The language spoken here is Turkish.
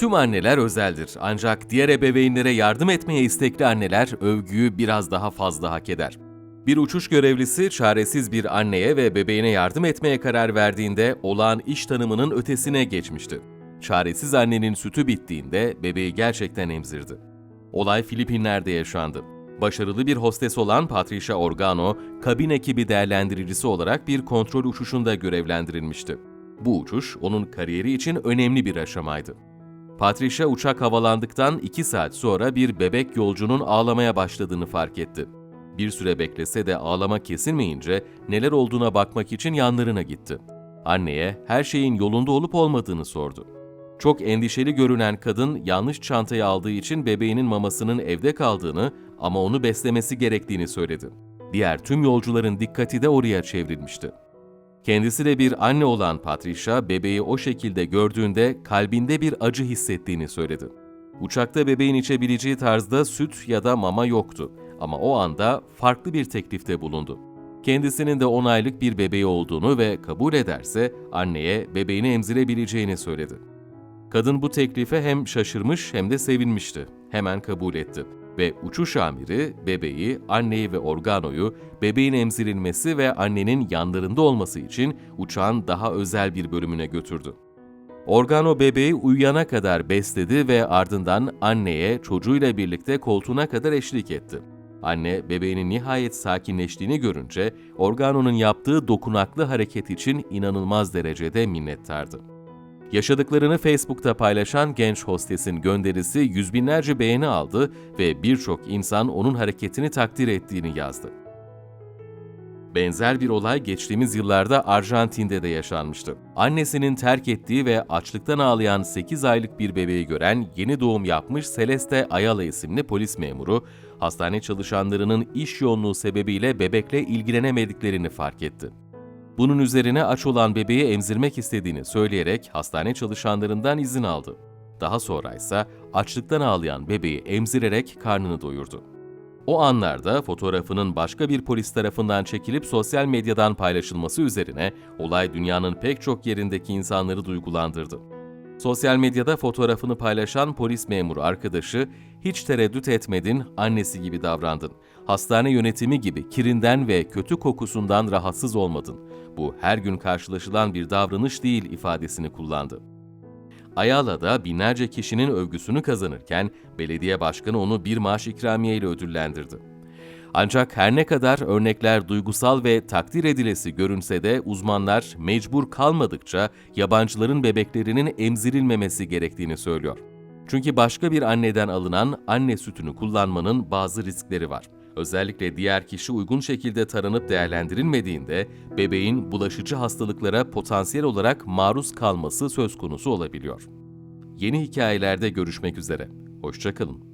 Tüm anneler özeldir ancak diğer ebeveynlere yardım etmeye istekli anneler övgüyü biraz daha fazla hak eder. Bir uçuş görevlisi çaresiz bir anneye ve bebeğine yardım etmeye karar verdiğinde olağan iş tanımının ötesine geçmişti. Çaresiz annenin sütü bittiğinde bebeği gerçekten emzirdi. Olay Filipinler'de yaşandı. Başarılı bir hostes olan Patricia Organo, kabin ekibi değerlendiricisi olarak bir kontrol uçuşunda görevlendirilmişti. Bu uçuş onun kariyeri için önemli bir aşamaydı. Patricia uçak havalandıktan 2 saat sonra bir bebek yolcunun ağlamaya başladığını fark etti. Bir süre beklese de ağlama kesilmeyince neler olduğuna bakmak için yanlarına gitti. Anneye her şeyin yolunda olup olmadığını sordu. Çok endişeli görünen kadın yanlış çantayı aldığı için bebeğinin mamasının evde kaldığını ama onu beslemesi gerektiğini söyledi. Diğer tüm yolcuların dikkati de oraya çevrilmişti. Kendisi de bir anne olan Patricia, bebeği o şekilde gördüğünde kalbinde bir acı hissettiğini söyledi. Uçakta bebeğin içebileceği tarzda süt ya da mama yoktu ama o anda farklı bir teklifte bulundu. Kendisinin de 10 aylık bir bebeği olduğunu ve kabul ederse anneye bebeğini emzirebileceğini söyledi. Kadın bu teklife hem şaşırmış hem de sevinmişti. Hemen kabul etti ve uçuş amiri bebeği, anneyi ve organoyu bebeğin emzirilmesi ve annenin yanlarında olması için uçağın daha özel bir bölümüne götürdü. Organo bebeği uyuyana kadar besledi ve ardından anneye çocuğuyla birlikte koltuğuna kadar eşlik etti. Anne bebeğinin nihayet sakinleştiğini görünce Organo'nun yaptığı dokunaklı hareket için inanılmaz derecede minnettardı. Yaşadıklarını Facebook'ta paylaşan genç hostesin gönderisi yüz binlerce beğeni aldı ve birçok insan onun hareketini takdir ettiğini yazdı. Benzer bir olay geçtiğimiz yıllarda Arjantin'de de yaşanmıştı. Annesinin terk ettiği ve açlıktan ağlayan 8 aylık bir bebeği gören yeni doğum yapmış Celeste Ayala isimli polis memuru, hastane çalışanlarının iş yoğunluğu sebebiyle bebekle ilgilenemediklerini fark etti. Bunun üzerine aç olan bebeği emzirmek istediğini söyleyerek hastane çalışanlarından izin aldı. Daha sonra ise açlıktan ağlayan bebeği emzirerek karnını doyurdu. O anlarda fotoğrafının başka bir polis tarafından çekilip sosyal medyadan paylaşılması üzerine olay dünyanın pek çok yerindeki insanları duygulandırdı. Sosyal medyada fotoğrafını paylaşan polis memuru arkadaşı, hiç tereddüt etmedin, annesi gibi davrandın. Hastane yönetimi gibi kirinden ve kötü kokusundan rahatsız olmadın. Bu her gün karşılaşılan bir davranış değil ifadesini kullandı. Ayala da binlerce kişinin övgüsünü kazanırken belediye başkanı onu bir maaş ikramiye ile ödüllendirdi. Ancak her ne kadar örnekler duygusal ve takdir edilesi görünse de uzmanlar mecbur kalmadıkça yabancıların bebeklerinin emzirilmemesi gerektiğini söylüyor. Çünkü başka bir anneden alınan anne sütünü kullanmanın bazı riskleri var. Özellikle diğer kişi uygun şekilde taranıp değerlendirilmediğinde bebeğin bulaşıcı hastalıklara potansiyel olarak maruz kalması söz konusu olabiliyor. Yeni hikayelerde görüşmek üzere. Hoşçakalın.